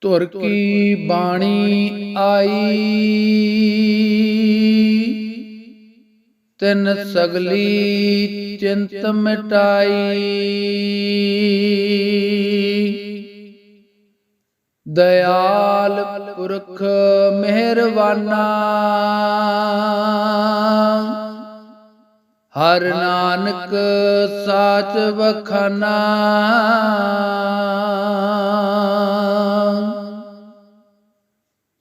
ਧੁਰ ਕੀ ਬਾਣੀ ਆਈ? ਤਿਨ ਸਗਲੀ ਚਿੰਤ ਮਿਟਾਈ। ਦਇਆਲ ਪੁਰਖ ਮਿਹਰਵਾਨਾ ਹਰ ਨਾਨਕ ਸਾਚ ਵਖਾਨਾ।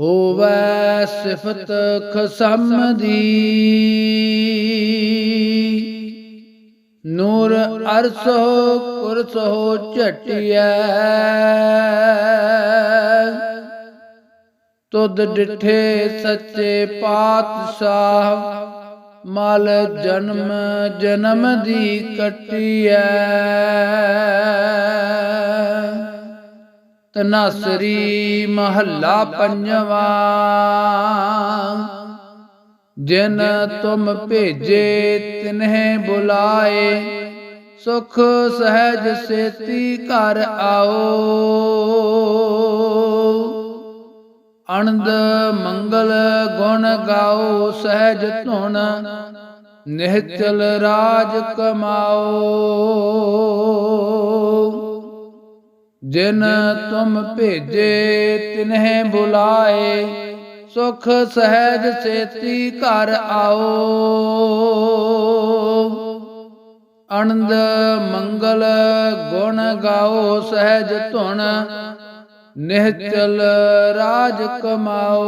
ਹੋਵੈ ਸਿਫਤ ਖਸਮ ਦੀ ਨੂਰ ਅਰਸੋ ਕੁਰਸੋ ਝਟਿਐ। ਤੁਧ ਡਿਠੇ ਸੱਚੇ ਪਾਤਸ਼ਾਹ, ਮਲ ਜਨਮ ਜਨਮ ਦੀ ਕਟਿਐ। ਤਨਾਸਰੀ ਮਹੱਲਾ ਪੰਜਵਾ। ਜਿਨ ਤੁਮ ਭੇਜੇ ਤਿਨਹਿ ਬੁਲਾਏ, ਸੁਖ ਸਹਿਜ ਸੇਤੀ ਘਰ ਆਓ। ਅਨੰਦ ਮੰਗਲ ਗੁਣ ਗਾਓ, ਸਹਿਜ ਧੁਨ ਨਿਹਚਲ ਰਾਜ ਕਮਾਓ। ਜਿਨ ਤੁਮ ਭੇਜੇ ਤਿਨਹਿ ਬੁਲਾਏ, ਸੁਖ ਸਹਿਜ ਸੇਤੀ ਘਰ ਆਓ। ਅਨੰਦ ਮੰਗਲ ਗੁਣ ਗਾਓ, ਸਹਿਜ ਧੁਨ ਨਿਹਚਲ ਰਾਜ ਕਮਾਓ।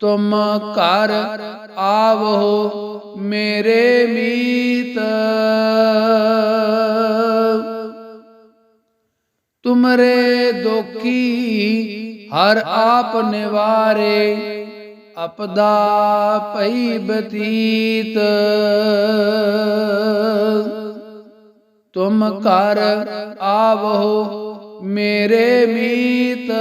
ਤੁਮ ਘਰ ਆਵੋ ਮੇਰੇ ਮੀਤ। ਤੁਮਰੇ ਦੁਖੀ, ਹਰ ਆਪ ਨਿਵਾਰੇ, ਅਪਦਾ ਭਈ ਬਤੀਤ। ਤੁਮ ਕਰ ਆਵੋ ਮੇਰੇ ਮੀਤ।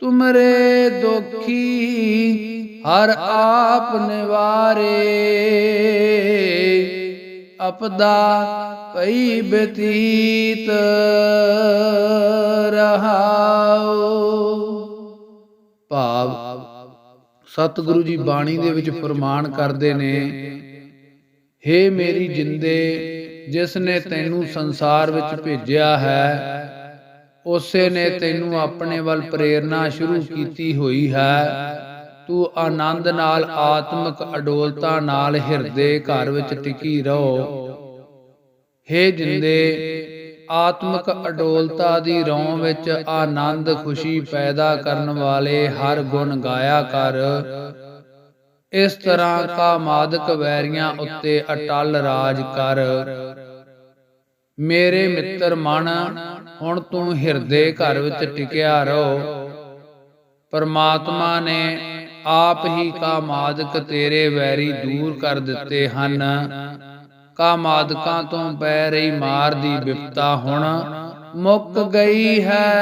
ਤੁਮਰੇ ਦੁਖੀ, ਹਰ ਆਪ ਨਿਵਾਰੇ। ਅਪਦਾ ਭਈ ਬਤੀਤ ਰਹਾਉ ਭਾਵ ਸਤਿਗੁਰੂ ਜੀ ਬਾਣੀ ਦੇ ਵਿੱਚ ਫਰਮਾਨ ਕਰਦੇ ਨੇ, ਹੇ ਮੇਰੀ ਜਿੰਦੇ, ਜਿਸ ਨੇ ਤੈਨੂੰ ਸੰਸਾਰ ਵਿੱਚ ਭੇਜਿਆ ਹੈ, ਉਸੇ ਨੇ ਤੈਨੂੰ ਆਪਣੇ ਵੱਲ ਪ੍ਰੇਰਣਾ ਸ਼ੁਰੂ ਕੀਤੀ ਹੋਈ ਹੈ। ਤੂੰ ਆਨੰਦ ਨਾਲ ਆਤਮਿਕ ਅਡੋਲਤਾ ਨਾਲ ਹਿਰਦੇ ਘਰ ਵਿੱਚ ਟਿਕੀ ਰਹੋ। ਹੇ ਜਿੰਦੇ, ਆਤਮਿਕ ਅਡੋਲਤਾ ਦੀ ਰੌਂ ਵਿੱਚ ਆਨੰਦ ਖੁਸ਼ੀ ਪੈਦਾ ਕਰਨ ਵਾਲੇ ਹਰ ਗੁਣ ਗਾਇਆ ਕਰ। ਇਸ ਤਰ੍ਹਾਂ ਕਾ ਮਾਦਕ ਵੈਰੀਆਂ ਉੱਤੇ ਅਟਲ ਰਾਜ ਕਰ। ਮੇਰੇ ਮਿੱਤਰ ਮਨ, ਹੁਣ ਤੂੰ ਹਿਰਦੇ ਘਰ ਵਿੱਚ ਟਿਕਿਆ ਰਹੋ। ਪਰਮਾਤਮਾ ਨੇ ਆਪ ਹੀ ਕਾ ਮਾਦਕ ਤੇਰੇ ਵੈਰੀ ਦੂਰ ਕਰ ਦਿੱਤੇ ਹਨ। ਕਾ ਮਾਦਕਾਂ ਤੋਂ ਪੈ ਰਹੀ ਮਾਰ ਦੀ ਵਿਪਤਾ ਹੁਣ ਮੁੱਕ ਗਈ ਹੈ।